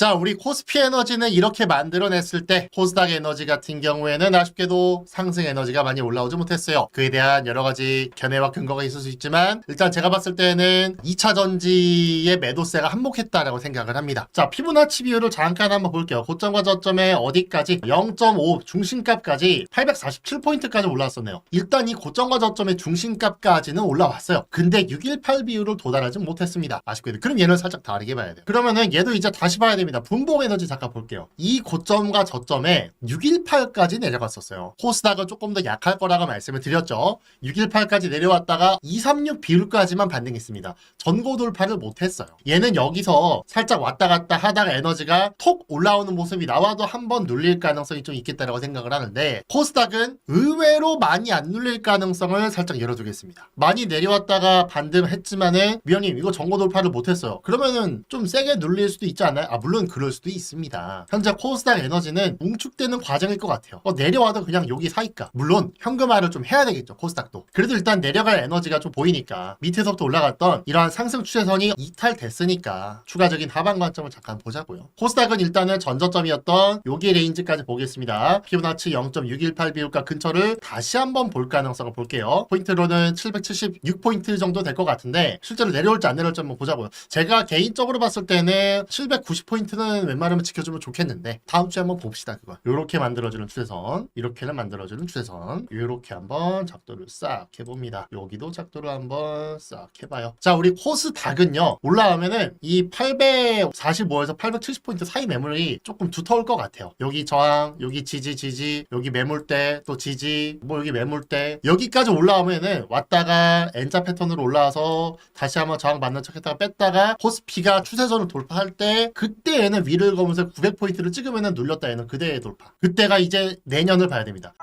자, 우리 코스피 에너지는 이렇게 만들어냈을 때 코스닥 에너지 같은 경우에는 아쉽게도 상승 에너지가 많이 올라오지 못했어요. 그에 대한 여러 가지 견해와 근거가 있을 수 있지만 일단 제가 봤을 때는 2차 전지의 매도세가 한몫했다라고 생각을 합니다. 자, 피부나치 비율을 잠깐 한번 볼게요. 고점과 저점에 어디까지 0.5 중심값까지 847포인트까지 올라왔었네요. 일단 이 고점과 저점의 중심값까지는 올라왔어요. 근데 618 비율을 도달하지 못했습니다. 아쉽게도. 그럼 얘는 살짝 다르게 봐야 돼요. 그러면은 얘도 이제 다시 봐야 됩니다. 분봉 에너지 잠깐 볼게요. 이 고점과 저점에 618까지 내려갔었어요. 코스닥은 조금 더 약할 거라고 말씀을 드렸죠. 618까지 내려왔다가 236 비율까지만 반등했습니다. 전고 돌파를 못했어요. 얘는 여기서 살짝 왔다 갔다 하다가 에너지가 톡 올라오는 모습이 나와도 한번 눌릴 가능성이 좀 있겠다라고 생각을 하는데 코스닥은 의외로 많이 안 눌릴 가능성을 살짝 열어두겠습니다. 많이 내려왔다가 반등했지만은 위원님 이거 전고 돌파를 못했어요. 그러면은 좀 세게 눌릴 수도 있지 않나요? 아 물론 그럴 수도 있습니다. 현재 코스닥 에너지는 뭉축되는 과정일 것 같아요. 어, 내려와도 그냥 여기 사이가 물론 현금화를 좀 해야 되겠죠 코스닥도. 그래도 일단 내려갈 에너지가 좀 보이니까 밑에서부터 올라갔던 이러한 상승 추세선이 이탈됐으니까 추가적인 하방 관점을 잠깐 보자고요. 코스닥은 일단은 전저점이었던 여기 레인지까지 보겠습니다. 피보나치 0.618 비율가 근처를 다시 한번 볼 가능성을 볼게요. 포인트로는 776포인트 정도 될 것 같은데 실제로 내려올지 안 내려올지 한번 보자고요. 제가 개인적으로 봤을 때는 790포인트 는 웬만하면 지켜주면 좋겠는데 다음 주에 한번 봅시다 그거. 이렇게 만들어주는 추세선, 이렇게는 만들어주는 추세선, 이렇게 한번 작도를 싹 해봅니다. 여기도 작도를 한번 싹 해봐요. 자 우리 코스닥은요 올라오면은 이 845에서 870포인트 사이 매물이 조금 두터울 것 같아요. 여기 저항, 여기 지지, 지지, 여기 매물대, 또 지지, 뭐 여기 매물대 여기까지 올라오면은 왔다가 N자 패턴으로 올라와서 다시 한번 저항 맞는 척 했다가 뺐다가 코스피가 추세선을 돌파할 때 그때 얘는 위를 검으면서 900포인트를 찍으면은 눌렸다 얘는 그대의 돌파. 그때가 이제 내년을 봐야 됩니다.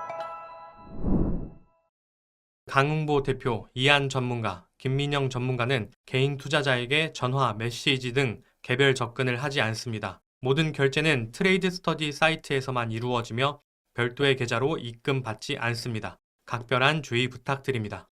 강흥보 대표, 이한 전문가, 김민영 전문가는 개인 투자자에게 전화, 메시지 등 개별 접근을 하지 않습니다. 모든 결제는 트레이드 스터디 사이트에서만 이루어지며 별도의 계좌로 입금 받지 않습니다. 각별한 주의 부탁드립니다.